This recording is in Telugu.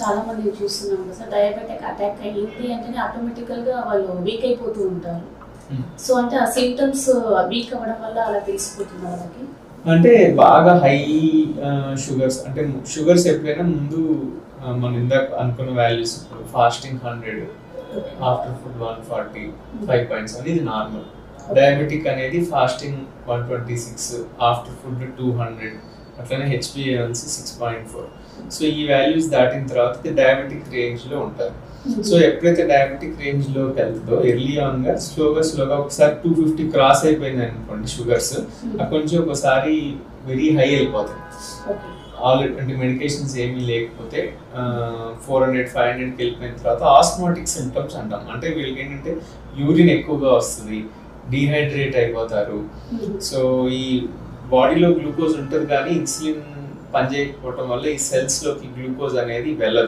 చాలా మంది చూస్తున్నాం కదా సార్ డయాబెటిక్ అటాక్ అయ్యింది అంటేనే ఆటోమేటికల్గా వాళ్ళు వీక్ అయిపోతూ ఉంటారు. సో అంటే ఆ సిమ్టమ్స్ వీక్ అవ్వడం వల్ల అలా తెలిసిపోతుంది వాళ్ళకి. అంటే బాగా హై షుగర్స్ అంటే షుగర్స్ ఎప్పుడైనా ముందు ఆ, మనం ఇందాక అనుకున్న వాల్యూస్ ఇప్పుడు fasting hundred after food one forty five points అనేది నార్మల్ డయాబెటిక్ అనేది fasting one twenty six after food two hundred అట్లనే హెచ్బిఏవన్సీ సిక్స్ పాయింట్ ఫోర్ సో ఈ వాల్యూస్ దాటిన తర్వాత డయాబెటిక్ రేంజ్లో ఉంటారు సో ఎప్పుడైతే డయాబెటిక్ రేంజ్లోకి వెళ్తుందో ఎర్లీ ఆన్గా స్లోగా స్లోగా ఒకసారి టూ ఫిఫ్టీ క్రాస్ అయిపోయింది అనుకోండి షుగర్స్ అక్కడి నుంచి ఒకసారి వెరీ హై ఓకే ఆల్రెడీ అంటే మెడికేషన్స్ ఏమీ లేకపోతే ఫోర్ హండ్రెడ్ ఫైవ్ హండ్రెడ్కి వెళ్ళిపోయిన తర్వాత ఆస్మాటిక్ సిమ్టమ్స్ అంటాం. అంటే వీళ్ళకి ఏంటంటే యూరిన్ ఎక్కువగా వస్తుంది డీహైడ్రేట్ అయిపోతారు. సో ఈ బాడీలో గ్లూకోజ్ ఉంటుంది కానీ ఇన్సులిన్ పనిచేయకపోవటం వల్ల ఈ సెల్స్లోకి గ్లూకోజ్ అనేది వెళ్ళదు.